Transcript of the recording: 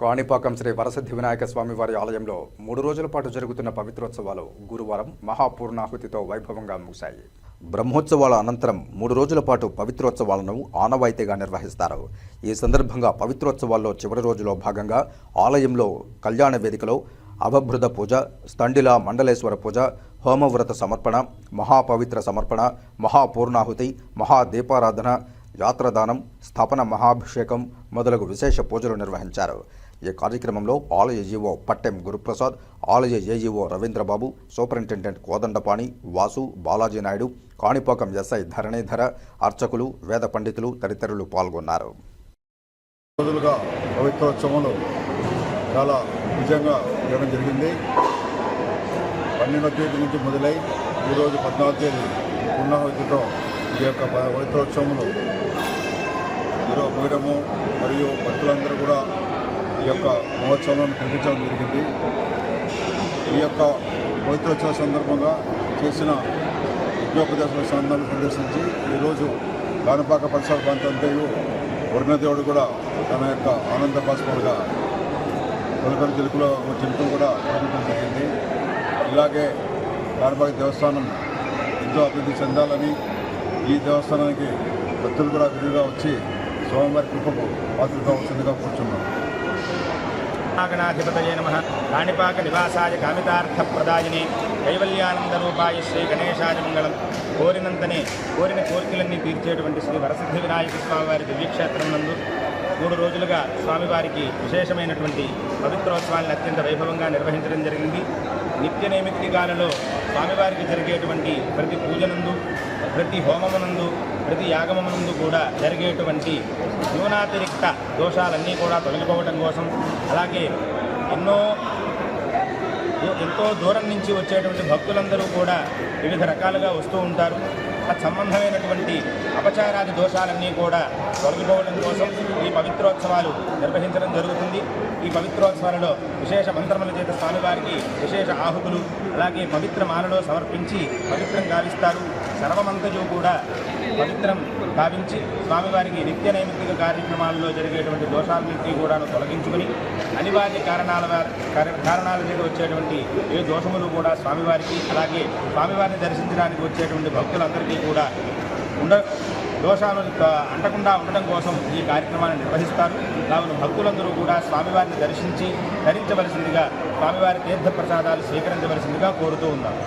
కాణిపాకం శ్రీ వరసిద్ధి వినాయక స్వామి వారి ఆలయంలో మూడు రోజుల పాటు జరుగుతున్న పవిత్రోత్సవాలు గురువారం మహాపూర్ణాహుతితో వైభవంగా ముగిశాయి. బ్రహ్మోత్సవాల అనంతరం మూడు రోజుల పాటు పవిత్రోత్సవాలను ఆనవాయితీగా నిర్వహిస్తారు. ఈ సందర్భంగా పవిత్రోత్సవాల్లో చివరి రోజులో భాగంగా ఆలయంలో కళ్యాణ వేదికలో అవభృత పూజ స్తండిల మండలేశ్వర పూజ హోమవ్రత సమర్పణ మహాపవిత్ర సమర్పణ మహాపూర్ణాహుతి మహాదీపారాధన యాత్రదానం స్థాపన మహాభిషేకం మొదలగు విశేష పూజలు నిర్వహించారు. ఈ కార్యక్రమంలో ఆలయ ఈవో పట్టెం గురుప్రసాద్ ఆలయ AEO Ravindrababu superintendent Kodandapani Vasu Balaji Naidu Kanipakam SI Dharanidhara అర్చకులు వేద పండితులు తదితరులు పాల్గొన్నారు. రోజులుగా పవిత్రోత్సవంలో చాలా నిజంగా జరగడం జరిగింది. పన్నెండవ తేదీ నుంచి మొదలై ఈరోజు పద్నాలుగు తేదీ పూర్ణాహుతితో ఈ యొక్క పవిత్రోత్సవంలో. ఈరోజు ముగియడము మరియు భక్తులందరూ కూడా ఈ యొక్క మహోత్సవాలను కల్పించడం జరిగింది. ఈ యొక్క పవిత్రోత్సవ సందర్భంగా చేసిన యజ్ఞోపదేశ సందర్భం సందర్శించి ఈరోజు గానపాక పరిసర ప్రాంతంతో వరుణదేవుడు కూడా తన యొక్క ఆనంద బాష్పాలుగా తొలకరి తెలుగులో చెంతూ కూడా చూపించడం జరిగింది. ఇలాగే గానపాక దేవస్థానం ఎంతో అభివృద్ధి చెందాలని ఈ దేవస్థానానికి భక్తులు కూడా విడిగా వచ్చి స్వామివారి కృపకు పాత్ర కావాల్సిందిగా కూర్చున్నాను నాగనాధిపతయ నమ కాణిపాక నివాసాయ కామితార్థప్రదాయిని కైవల్యానందరూపాయ శ్రీ గణేశాయ మంగళం కోరినంతనే కోరిన కోరికలన్నీ తీర్చేటువంటి శ్రీ వరసిద్ధి వినాయక స్వామివారి దివ్యక్షేత్రం నందు మూడు రోజులుగా స్వామివారికి విశేషమైనటువంటి పవిత్రోత్సవాలను అత్యంత వైభవంగా నిర్వహించడం జరిగింది. నిత్య నైమిత్తికాలలో స్వామివారికి జరిగేటువంటి ప్రతి పూజనందు ప్రతి హోమమునందు ప్రతి యాగమమునందు కూడా జరిగేటువంటి న్యూనాతిరిక్త దోషాలన్నీ కూడా తొలగిపోవటం కోసం అలాగే ఎన్నో ఎంతో దూరం నుంచి వచ్చేటువంటి భక్తులందరూ కూడా వివిధ రకాలుగా వస్తూ ఉంటారు. సంబంధమైనటువంటి అపచారాది దోషాలన్నీ కూడా తొలగిపోవడం కోసం ఈ పవిత్రోత్సవాలు నిర్వహించడం జరుగుతుంది. ఈ పవిత్రోత్సవాలలో విశేష మంత్రముల చేత స్వామివారికి విశేష ఆహుతులు అలాగే పవిత్ర మాలలో సమర్పించి పవిత్రం గావిస్తారు. సర్వమంతజు కూడా పవిత్రం గావించి స్వామివారికి నిత్య నైమిత్తిక కార్యక్రమాల్లో జరిగేటువంటి దోషాలన్నింటినీ కూడా తొలగించుకుని అనివార్య కారణాల కార- కారణాల మీద వచ్చేటువంటి ఏ దోషములు కూడా స్వామివారికి అలాగే స్వామివారిని దర్శించడానికి వచ్చేటువంటి భక్తులందరికీ కూడా ఉండ దోషాలు అంటకుండా ఉండడం కోసం ఈ కార్యక్రమాన్ని నిర్వహిస్తారు. కావున భక్తులందరూ కూడా స్వామివారిని దర్శించి ధరించవలసిందిగా స్వామివారి తీర్థ ప్రసాదాలు స్వీకరించవలసిందిగా కోరుతూ ఉన్నారు